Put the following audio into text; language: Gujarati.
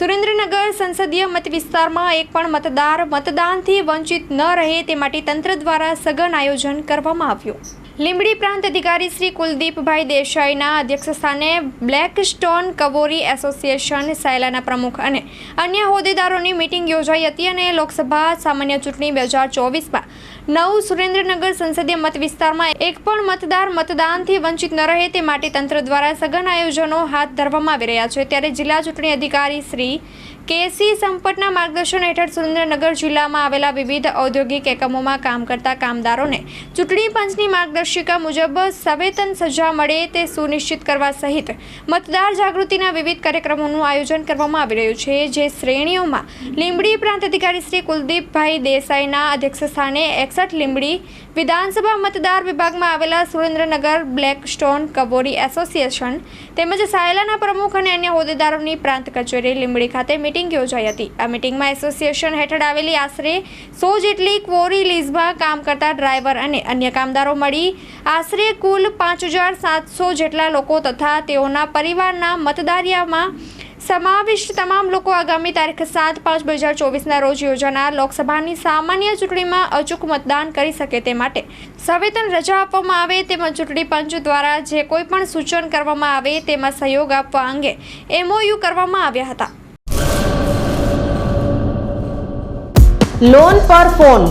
સુરેન્દ્રનગર સંસદીય મત વિસ્તારમાં એક પણ મતદાર મતદાનથી વંચિત ન રહે તે માટે તંત્ર દ્વારા સઘન આયોજન કરવામાં આવ્યું. લીંબડી પ્રાંત અધિકારી શ્રી કુલદીપભાઈ દેસાઈના અધ્યક્ષસ્થાને બ્લેક સ્ટોન કવોરી એસોસિએશન સાયલાના પ્રમુખ અને અન્ય હોદ્દેદારોની મિટિંગ યોજાઈ હતી અને લોકસભા સામાન્ય ચૂંટણી બે હજાર ચોવીસમાં નવ સુરેન્દ્રનગર સંસદીય મત વિસ્તારમાં એક પણ મતદાર મતદાનથી વંચિત ન રહે તે માટે તંત્ર દ્વારા સઘન આયોજનો હાથ ધરવામાં આવી રહ્યા છે. ત્યારે જિલ્લા ચૂંટણી અધિકારી શ્રી કેસી સંપટના માર્ગદર્શન હેઠળ સુરેન્દ્રનગર જિલ્લામાં આવેલા વિવિધ ઔદ્યોગિક એકમોમાં કામ કરતા કામદારોને ચૂંટણી પંચની માર્ગદર્શિકા મુજબ સવેતન સજા મળે તે સુનિશ્ચિત કરવા સહિત મતદાર જાગૃતિના વિવિધ કાર્યક્રમોનું આયોજન કરવામાં આવી રહ્યું છે, જે શ્રેણીઓમાં લીંબડી પ્રાંત અધિકારી શ્રી કુલદીપભાઈ દેસાઈના અધ્યક્ષસ્થાને એકસઠ લીંબડી વિધાનસભા મતદાર વિભાગમાં આવેલા Surendranagar black stone quarry association તેમજ સાયલાના પ્રમુખ અને અન્ય હોદ્દેદારોની પ્રાંત કચેરી લીંબડી ખાતે મિટિંગ યોજાઈ હતી. આ મિટિંગમાં એસોસિએશન હેઠળ આવેલી આશરે સો જેટલી ક્વોરી લીઝમાં કામ કરતા ડ્રાઈવર અને અન્ય કામદારો મળી આશરે કુલ પાંચ હજાર સાતસો જેટલા લોકો તથા તેઓના પરિવારના મતદારિયામાં સમાવિષ્ટ તમામ લોકો આગામી તારીખ સાત પાંચ બે હજાર ચોવીસના રોજ યોજાનાર લોકસભાની સામાન્ય ચૂંટણીમાં અચૂક મતદાન કરી શકે તે માટે સવેતન રજા આપવામાં આવે તેમજ ચૂંટણી પંચ દ્વારા જે કોઈ પણ સૂચન કરવામાં આવે તેમાં સહયોગ આપવા અંગે એમઓયુ કરવામાં આવ્યા હતા. લોન પર ફોન